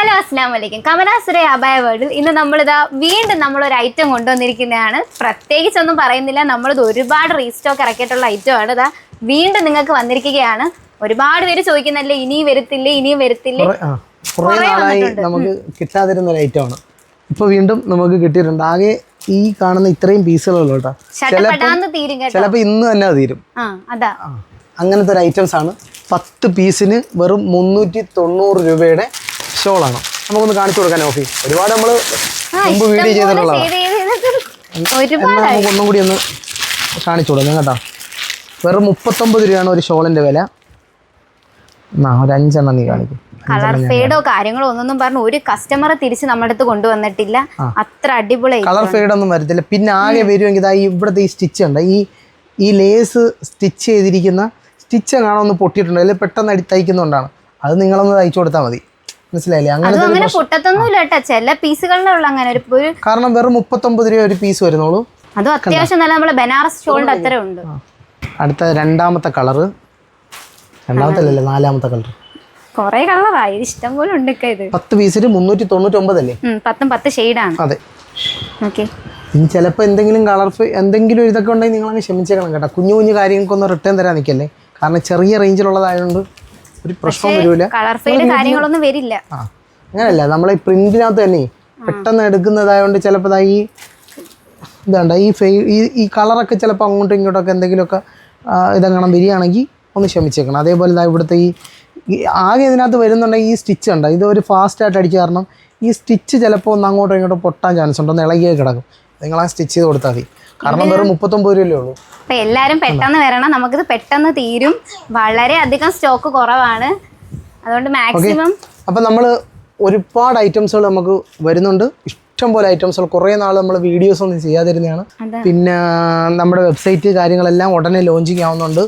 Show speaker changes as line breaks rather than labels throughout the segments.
Hello അസ്സാം വലൈക്കും കമലാസുര അബായ വേൾഡിൽ ഇന്ന് നമ്മളിതാ വീണ്ടും നമ്മളൊരു ഐറ്റം കൊണ്ടുവന്നിരിക്കുന്നതാണ്. പ്രത്യേകിച്ചൊന്നും പറയുന്നില്ല. നമ്മളിത് ഒരുപാട് റീസ്റ്റോക്ക് ഇറക്കിയിട്ടുള്ള ഐറ്റം ആണ്. ഇതാ വീണ്ടും നിങ്ങൾക്ക് വന്നിരിക്കുകയാണ്. ഒരുപാട് പേര് ചോദിക്കുന്നല്ലേ ഇനിയും വരത്തില്ലേ ഇനിയും വരത്തില്ലേ?
നമുക്ക് കിട്ടാതിരുന്ന ഒരു ഐറ്റം ആണ്. ഇപ്പൊ വീണ്ടും നമുക്ക് കിട്ടിയിട്ടുണ്ട്. ആകെ ഈ കാണുന്ന ഇത്രയും
പീസുകളല്ലോ ചിലപ്പോ കേട്ടോ.
ചിലപ്പോൾ ഇന്ന് തന്നെ തീരും. അങ്ങനത്തെ ഒരു ഐറ്റംസ് ആണ്. പത്ത് പീസിന് വെറും മുന്നൂറ്റി തൊണ്ണൂറ് രൂപയുടെ ഷോളാണ് നമുക്കൊന്ന് കാണിച്ചു കൊടുക്കാൻ ഓഫി. ഒരുപാട് നമ്മൾ മുമ്പ് വീഡിയോ ചെയ്തിട്ടുള്ളതാണ് ഒന്നും കൂടി ഒന്ന് കാണിച്ചു കൊടുക്കാം കേട്ടോ. വെറും മുപ്പത്തൊമ്പത് രൂപയാണ് ഒരു ഷോളിന്റെ വില. ഒരു അഞ്ചെണ്ണം നീ കാണിക്കും.
കളർ ഫേഡോ കാര്യങ്ങളോ ഒന്നും പറഞ്ഞു ഒരു കസ്റ്റമറെ തിരിച്ച് നമ്മുടെ അടുത്ത് കൊണ്ടുവന്നിട്ടില്ല അത്ര അടിപൊളി
കളർ ഫേഡ് ഒന്നും വരത്തില്ല. പിന്നെ ആകെ വരുമെങ്കിൽ ഇവിടുത്തെ ഈ സ്റ്റിച്ച് ഉണ്ട്. ഈ ഈ ലേസ് സ്റ്റിച്ച് ചെയ്തിരിക്കുന്ന സ്റ്റിച്ച് കാണാൻ ഒന്ന് പൊട്ടിയിട്ടുണ്ട്. അല്ലെങ്കിൽ പെട്ടെന്ന് അടി തയ്ക്കുന്നതുകൊണ്ടാണ് അത് നിങ്ങളൊന്ന് തയ്ച്ചു കൊടുത്താൽ മതി. മനസ്സിലായില്ലേ?
അങ്ങനെ പൊട്ടത്തൊന്നുമില്ല കേട്ടോ. ചില പീസുകളിലേ ഉള്ള അങ്ങനെ ഒരു
കാരണം വെറും മുപ്പത്തൊമ്പത് രൂപ ഒരു പീസ് വരുന്നുള്ളൂ.
അതും അത്യാവശ്യം നല്ല നമ്മളെ ബനാറസ് ഷോളിന്റെ അത്ര ഉണ്ട്.
അടുത്ത രണ്ടാമത്തെ കളറ്. രണ്ടാമത്തെ അല്ലല്ലേ നാലാമത്തെ കളർ
കൊറേ കളറായി ഇഷ്ടം പോലെ ഉണ്ട് ഇത്.
പത്ത് പീസിന് മുന്നൂറ്റി തൊണ്ണൂറ്റൊമ്പതല്ലേ
ഉം, പത്തും പത്ത് ഷെയ്ഡാണ്.
അതെ.
ഓക്കെ.
ഇനി ചിലപ്പോൾ എന്തെങ്കിലും കളർ എന്തെങ്കിലും ഇതൊക്കെ ഉണ്ടെങ്കിൽ നിങ്ങൾ അങ്ങ് ക്ഷമിച്ചേക്കണം കേട്ടോ. കുഞ്ഞു കുഞ്ഞു കാര്യങ്ങൾക്കൊന്ന് റിട്ടേൺ തരാൻ നിൽക്കല്ലേ കാരണം ചെറിയ റേഞ്ചിലുള്ളതായതുകൊണ്ട് ഒരു പ്രശ്നം വരില്ല
കാര്യങ്ങളൊന്നും വരില്ല.
അങ്ങനല്ല നമ്മളെ പ്രിന്റിനകത്ത് തന്നെ പെട്ടെന്ന് എടുക്കുന്നതായോണ്ട് ചിലപ്പോൾ ഈ ഇതാണ്ട ഈ ഫെയ് ഈ ഈ കളറൊക്കെ ചിലപ്പോൾ അങ്ങോട്ടും ഇങ്ങോട്ടൊക്കെ എന്തെങ്കിലുമൊക്കെ ഇതങ്ങനെ വരികയാണെങ്കിൽ ഒന്ന് ക്ഷമിച്ചേക്കണം. അതേപോലെ ഇതാ ഇവിടുത്തെ ഈ ഈ ആകെ ഇതിനകത്ത് വരുന്നുണ്ടെങ്കിൽ ഈ സ്റ്റിച്ച് ഉണ്ട് ഇത് ഒരു ഫാസ്റ്റായിട്ട് അടിച്ച് കാരണം ഈ സ്റ്റിച്ച് ചിലപ്പോൾ ഒന്ന് അങ്ങോട്ടോ ഇങ്ങോട്ടോ പൊട്ടാൻ ചാൻസ് ഉണ്ട് ഒന്ന് ഇളകിയേ കിടക്കും. നിങ്ങൾ ആ സ്റ്റിച്ച് ചെയ്ത് കൊടുത്താൽ മതി. കാരണം വെറും മുപ്പത്തൊമ്പത് രൂപയല്ലേ ഉള്ളൂ.
അപ്പൊ എല്ലാരും പെട്ടെന്ന് വരണം. നമുക്കിത് പെട്ടെന്ന് തീരും. വളരെ അധികം സ്റ്റോക്ക് കുറവാണ്. അതുകൊണ്ട് മാക്സിമം
അപ്പം നമ്മൾ ഒരുപാട് ഐറ്റംസുകൾ നമുക്ക് വരുന്നുണ്ട്. ഇഷ്ടം പോലെ ഐറ്റംസുകൾ കുറേ നാൾ നമ്മൾ വീഡിയോസ് ഒന്നും ചെയ്യാതിരുന്നതാണ്. പിന്നെ നമ്മുടെ വെബ്സൈറ്റ് കാര്യങ്ങളെല്ലാം ഉടനെ ലോഞ്ചിങ് ആവുന്നുണ്ട്.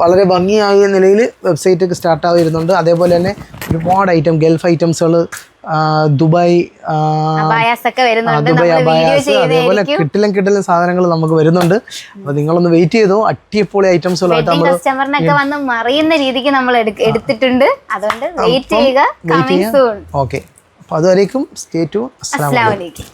വളരെ ഭംഗിയായ നിലയിൽ വെബ്സൈറ്റ് സ്റ്റാർട്ട് ആവുന്നുണ്ട്. അതേപോലെ തന്നെ ഒരുപാട് ഐറ്റം ഗൾഫ് ഐറ്റംസുകൾ ദുബായ് ദുബായ് അബായാസ് അതേപോലെ കിട്ടിലും കിട്ടിലും സാധനങ്ങൾ നമുക്ക് വരുന്നുണ്ട്. അപ്പൊ നിങ്ങളൊന്ന് വെയിറ്റ് ചെയ്തോ. അടിപൊളി ഐറ്റംസുകളായിട്ട്
കസ്റ്റമറിനൊക്കെ വന്ന് മറിയുന്ന രീതിക്ക് നമ്മൾ എടുത്തിട്ടുണ്ട്. അതുകൊണ്ട് വെയിറ്റ് ചെയ്യുക.
ഓക്കെ അപ്പൊ അതുവരേക്കും സ്റ്റേ ടു അസ്സാം
അസ്സലാമലൈക്കും